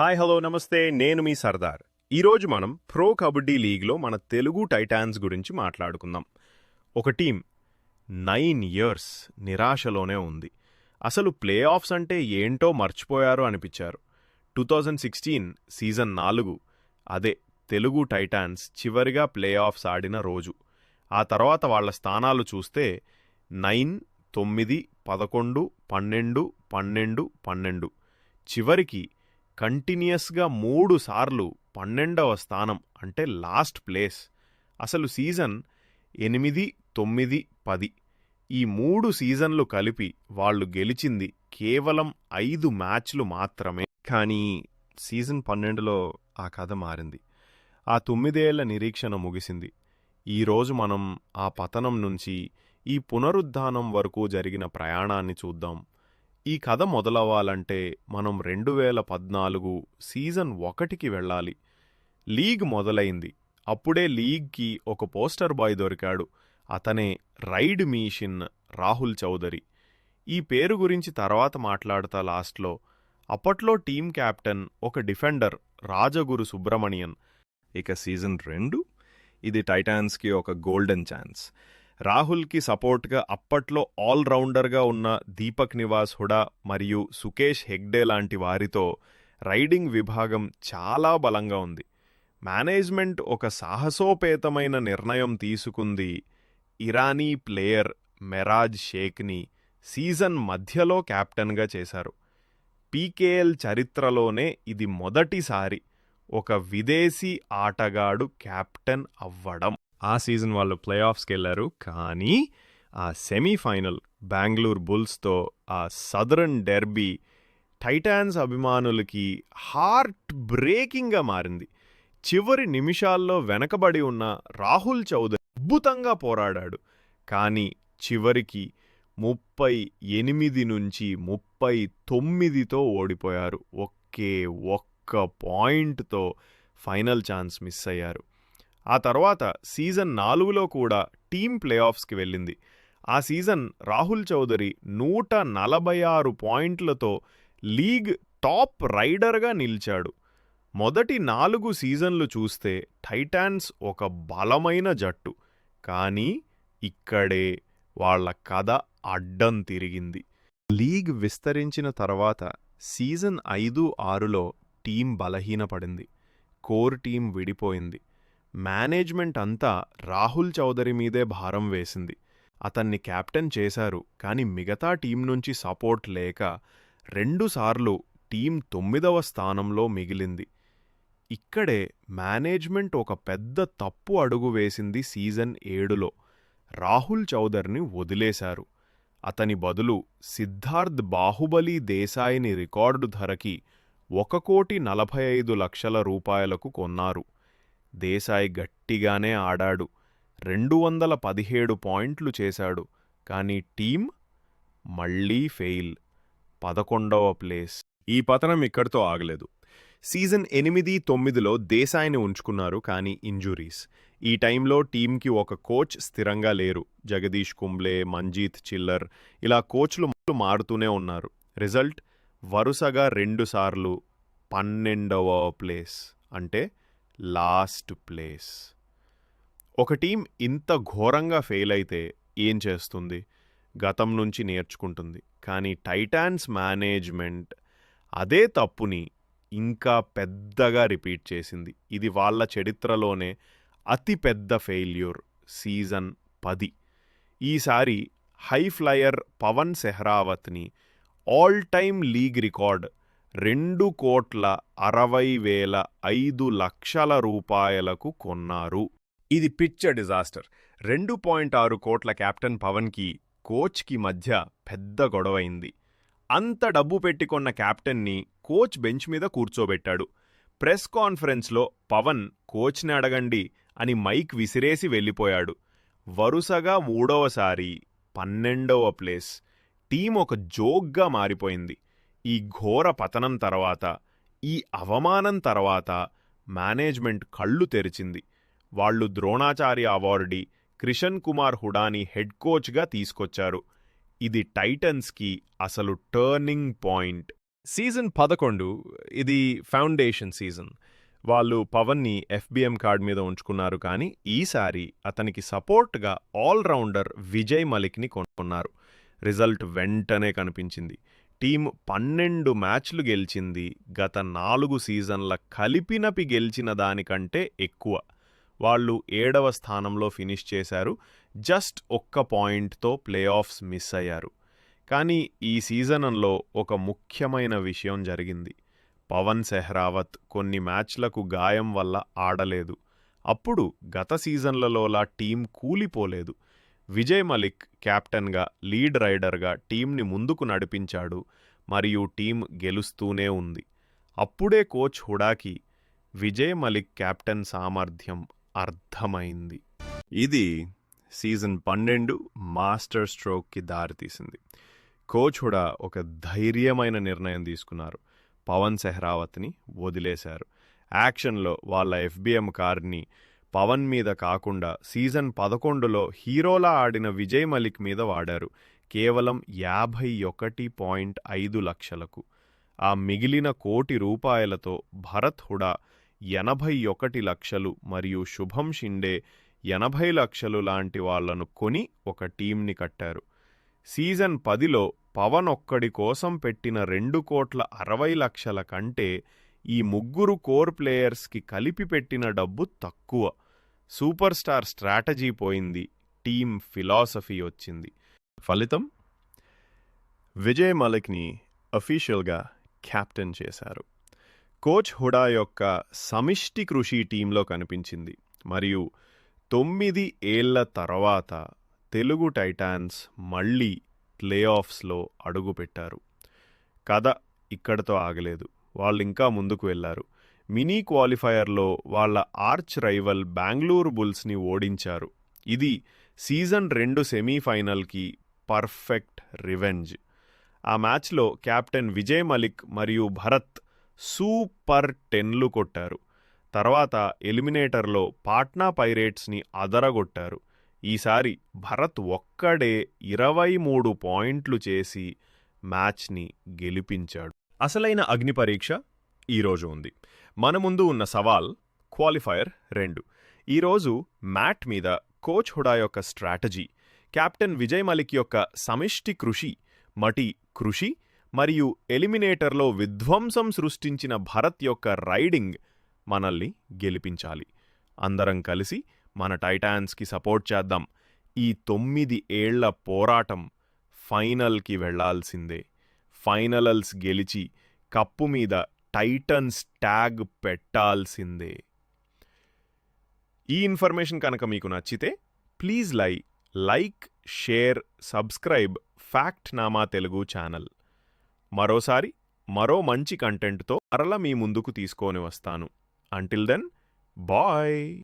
Hi hello నమస్తే. నేను మీ సర్దార్. ఈరోజు మనం ప్రో కబడ్డీ లీగ్లో మన తెలుగు టైటాన్స్ గురించి మాట్లాడుకుందాం. ఒక టీం నైన్ ఇయర్స్ నిరాశలోనే ఉంది. అసలు ప్లే ఆఫ్స్ అంటే ఏంటో మర్చిపోయారు అనిపించారు. టూ థౌజండ్ సిక్స్టీన్ సీజన్ నాలుగు అదే తెలుగు టైటాన్స్ చివరిగా ప్లే ఆఫ్స్ ఆడిన రోజు. ఆ తర్వాత వాళ్ళ స్థానాలు చూస్తే నైన్ తొమ్మిది పదకొండు పన్నెండు పన్నెండు పన్నెండు. చివరికి కంటిన్యూస్గా మూడు సార్లు పన్నెండవ స్థానం అంటే లాస్ట్ ప్లేస్. అసలు సీజన్ ఎనిమిది తొమ్మిది పది. ఈ మూడు సీజన్లు కలిపి వాళ్ళు గెలిచింది కేవలం ఐదు మ్యాచ్లు మాత్రమే. కానీ సీజన్ పన్నెండులో ఆ కథ మారింది. ఆ తొమ్మిదేళ్ళ నిరీక్షణ ముగిసింది. ఈరోజు మనం ఆ పతనం నుంచి ఈ పునరుద్ధానం వరకు జరిగిన ప్రయాణాన్ని చూద్దాం. ఈ కథ మొదలవ్వాలంటే మనం రెండు వేల పద్నాలుగు సీజన్ ఒకటికి వెళ్ళాలి. లీగ్ మొదలైంది. అప్పుడే లీగ్కి ఒక పోస్టర్ బాయ్ దొరికాడు. అతనే రైడ్ మీషిన్ రాహుల్ చౌదరి. ఈ పేరు గురించి తర్వాత మాట్లాడతా లాస్ట్లో. అప్పట్లో టీం కెప్టెన్ ఒక డిఫెండర్ రాజగురు సుబ్రమణియన్. ఇక సీజన్ రెండు. ఇది టైటాన్స్కి ఒక గోల్డెన్ ఛాన్స్. రాహుల్కి సపోర్ట్గా అప్పట్లో ఆల్రౌండర్గా ఉన్న దీపక్ నివాస్ హుడా మరియు సుకేష్ హెగ్డే లాంటి వారితో రైడింగ్ విభాగం చాలా బలంగా ఉంది. మేనేజ్మెంట్ ఒక సాహసోపేతమైన నిర్ణయం తీసుకుంది ఇరానీ ప్లేయర్ మెరాజ్ షేక్ని సీజన్ మధ్యలో క్యాప్టెన్గా చేశారు. పీకేఎల్ చరిత్రలోనే ఇది మొదటిసారి ఒక విదేశీ ఆటగాడు కెప్టెన్ అవ్వడం. ఆ సీజన్ వాళ్ళు ప్లే ఆఫ్స్కి వెళ్ళారు. కానీ ఆ సెమీఫైనల్ బెంగళూరు బుల్స్తో ఆ సదరన్ డెర్బీ టైటాన్స్ అభిమానులకి హార్ట్ బ్రేకింగ్గా మారింది. చివరి నిమిషాల్లో వెనకబడి ఉన్న రాహుల్ చౌదరి అద్భుతంగా పోరాడాడు. కానీ చివరికి ముప్పై ఎనిమిది నుంచి ముప్పై తొమ్మిదితో ఓడిపోయారు. ఒకే ఒక్క పాయింట్తో ఫైనల్ ఛాన్స్ మిస్ అయ్యారు. ఆ తర్వాత సీజన్ నాలుగులో కూడా టీం ప్లే ఆఫ్స్కి వెళ్ళింది. ఆ సీజన్ రాహుల్ చౌదరి నూట నలభై ఆరు పాయింట్లతో లీగ్ టాప్ రైడర్గా నిలిచాడు. మొదటి నాలుగు సీజన్లు చూస్తే టైటాన్స్ ఒక బలమైన జట్టు. కానీ ఇక్కడే వాళ్ళ కథ అడ్డం తిరిగింది. లీగ్ విస్తరించిన తర్వాత సీజన్ ఐదు ఆరులో టీం బలహీనపడింది. కోర్ టీం విడిపోయింది. మేనేజ్మెంట్ అంతా రాహుల్ చౌదరి మీదే భారం వేసింది. అతన్ని క్యాప్టెన్ చేశారు కానీ మిగతా టీం నుంచి సపోర్ట్ లేక రెండుసార్లు టీం తొమ్మిదవ స్థానంలో మిగిలింది. ఇక్కడే మేనేజ్మెంట్ ఒక పెద్ద తప్పు అడుగు వేసింది సీజన్ ఏడులో. రాహుల్ చౌదర్ని వదిలేశారు. అతని బదులు సిద్ధార్థ్ బాహుబలి దేశాయిని రికార్డు ధరకి ఒక కోటి నలభై ఐదు లక్షల రూపాయలకు కొన్నారు. దేశాయ్ గట్టిగానే ఆడాడు. రెండు వందల పదిహేడు పాయింట్లు చేశాడు. కానీ టీం మళ్ళీ ఫెయిల్. పదకొండవ ప్లేస్. ఈ పతనం ఇక్కడితో ఆగలేదు. సీజన్ ఎనిమిది తొమ్మిదిలో దేశాయిని ఉంచుకున్నారు కానీ ఇంజురీస్. ఈ టైంలో టీంకి ఒక కోచ్ స్థిరంగా లేరు. జగదీష్ కుంబ్లే మంజీత్ చిల్లర్ ఇలా కోచ్లు మారుతూనే ఉన్నారు. రిజల్ట్ వరుసగా రెండుసార్లు పన్నెండవ ప్లేస్. అంటే లాస్ట్ ప్లేస్. ఒక టీం ఇంత ఘోరంగా ఫెయిల్ అయితే ఏం చేస్తుంది? గతం నుంచి నేర్చుకుంటుంది. కానీ టైటాన్స్ మేనేజ్మెంట్ అదే తప్పుని ఇంకా పెద్దగా రిపీట్ చేసింది. ఇది వాళ్ళ చరిత్రలోనే అతి పెద్ద ఫెయిల్యూర్ సీజన్ పది. ఈసారి హై ఫ్లయర్ పవన్ సెహ్రావత్ని ఆల్ టైమ్ లీగ్ రికార్డ్ రెండు కోట్ల అరవై వేల ఐదు లక్షల రూపాయలకు కొన్నారు. ఇది పిచ్చ డిజాస్టర్. రెండు పాయింట్ ఆరు కోట్ల కెప్టెన్ పవన్కి కోచ్కి మధ్య పెద్ద గొడవైంది. అంత డబ్బు పెట్టుకున్న కెప్టెన్ని కోచ్ బెంచ్ మీద కూర్చోబెట్టాడు. ప్రెస్ కాన్ఫరెన్స్లో పవన్ కోచ్ని అడగండి అని మైక్ విసిరేసి వెళ్ళిపోయాడు. వరుసగా మూడవసారి పన్నెండవ ప్లేస్. టీం ఒక జోక్గా మారిపోయింది. ఈ ఘోర పతనం తర్వాత ఈ అవమానం తర్వాత మేనేజ్మెంట్ కళ్ళు తెరిచింది. వాళ్ళు ద్రోణాచార్య అవార్డీ క్రిషన్ కుమార్ హుడాని హెడ్ కోచ్గా తీసుకొచ్చారు. ఇది టైటన్స్కి అసలు టర్నింగ్ పాయింట్. సీజన్ పదకొండు ఇది ఫౌండేషన్ సీజన్. వాళ్ళు పవన్ని ఎఫ్బిఎం కార్డ్ మీద ఉంచుకున్నారు కానీ ఈసారి అతనికి సపోర్ట్గా ఆల్రౌండర్ విజయ్ మలిక్ని కొనుక్కున్నారు రిజల్ట్ వెంటనే కనిపించింది. టీం పన్నెండు మ్యాచ్లు గెలిచింది. గత నాలుగు సీజన్ల కలిపినపి గెలిచిన దానికంటే ఎక్కువ. వాళ్ళు ఏడవ స్థానంలో ఫినిష్ చేశారు. జస్ట్ ఒక్క పాయింట్తో ప్లే ఆఫ్స్ మిస్ అయ్యారు. కానీ ఈ సీజన్లో ఒక ముఖ్యమైన విషయం జరిగింది. పవన్ సెహ్రావత్ కొన్ని మ్యాచ్లకు గాయం వల్ల ఆడలేదు. అప్పుడు గత సీజన్లలోలా టీం కూలిపోలేదు. విజయ్ మలిక్ కెప్టెన్గా లీడ్ రైడర్గా టీంని ముందుకు నడిపించాడు మరియు టీం గెలుస్తూనే ఉంది. అప్పుడే కోచ్ హుడాకి విజయ్ మలిక్ కెప్టెన్ సామర్థ్యం అర్థమైంది. ఇది సీజన్ పన్నెండు మాస్టర్ స్ట్రోక్కి దారితీసింది. కోచ్ హుడా ఒక ధైర్యమైన నిర్ణయం తీసుకున్నారు. పవన్ సెహ్రావత్ని వదిలేశారు. యాక్షన్లో వాళ్ళ ఎఫ్బిఎం కార్ని పవన్ మీద కాకుండా సీజన్ పదకొండులో హీరోలా ఆడిన విజయ్ మలిక్ మీద వాడారు. కేవలం యాభై ఒకటి పాయింట్ ఐదు లక్షలకు. ఆ మిగిలిన కోటి రూపాయలతో భరత్ హుడా ఎనభై ఒకటి లక్షలు మరియు శుభం షిండే ఎనభై లక్షలు లాంటి వాళ్ళను కొని ఒక టీంని కట్టారు. సీజన్ పదిలో పవన్ ఒక్కడి కోసం పెట్టిన రెండు కోట్ల అరవై లక్షల కంటే ఈ ముగ్గురు కోర్ ప్లేయర్స్కి కలిపి పెట్టిన డబ్బు తక్కువ. సూపర్ స్టార్ స్ట్రాటజీ పోయింది. టీం ఫిలాసఫీ వచ్చింది. ఫలితం? విజయ్ మలిక్ని అఫీషియల్గా క్యాప్టెన్ చేశారు. కోచ్ హుడా యొక్క సమిష్టి కృషి టీంలో కనిపించింది. మరియు తొమ్మిది ఏళ్ళ తర్వాత తెలుగు టైటాన్స్ మళ్ళీ ప్లే ఆఫ్స్లో అడుగుపెట్టారు. కథ ఇక్కడతో ఆగలేదు. వాళ్ళు ఇంకా ముందుకు వెళ్ళారు. మినీ క్వాలిఫైయర్లో వాళ్ళ ఆర్చ్ రైవల్ బెంగళూరు బుల్స్ని ఓడించారు. ఇది సీజన్ రెండు సెమీఫైనల్కి పర్ఫెక్ట్ రివెంజ్. ఆ మ్యాచ్లో కెప్టెన్ విజయ్ మలిక్ మరియు భరత్ సూపర్ టెన్లు కొట్టారు. తర్వాత ఎలిమినేటర్లో పాట్నా పైరేట్స్ని అదరగొట్టారు. ఈసారి భరత్ ఒక్కడే ఇరవై మూడు పాయింట్లు చేసి మ్యాచ్ని గెలిపించాడు. అసలైన అగ్ని పరీక్ష ఈరోజు ఉంది. మన ముందు ఉన్న సవాల్ క్వాలిఫైయర్ రెండు. ఈరోజు మ్యాట్ మీద కోచ్ హుడా యొక్క స్ట్రాటజీ కెప్టెన్ విజయ్ మలిక్ యొక్క సమిష్టి కృషి మటి కృషి మరియు ఎలిమినేటర్లో విధ్వంసం సృష్టించిన భరత్ యొక్క రైడింగ్ మనల్ని గెలిపించాలి. అందరం కలిసి మన టైటాన్స్కి సపోర్ట్ చేద్దాం. ఈ తొమ్మిది ఏళ్ళ పోరాటం ఫైనల్కి వెళ్ళాల్సిందే. ఫైనలల్స్ గెలిచి కప్పు మీద టైటన్స్ ట్యాగ్ పెట్టాల్సిందే. ఈ ఇన్ఫర్మేషన్ కనుక మీకు నచ్చితే ప్లీజ్ లై like share subscribe fact Nama Telugu channel. మరోసారి మరో మంచి కంటెంట్తో మరల మీ ముందుకు తీసుకొని వస్తాను. Until then bye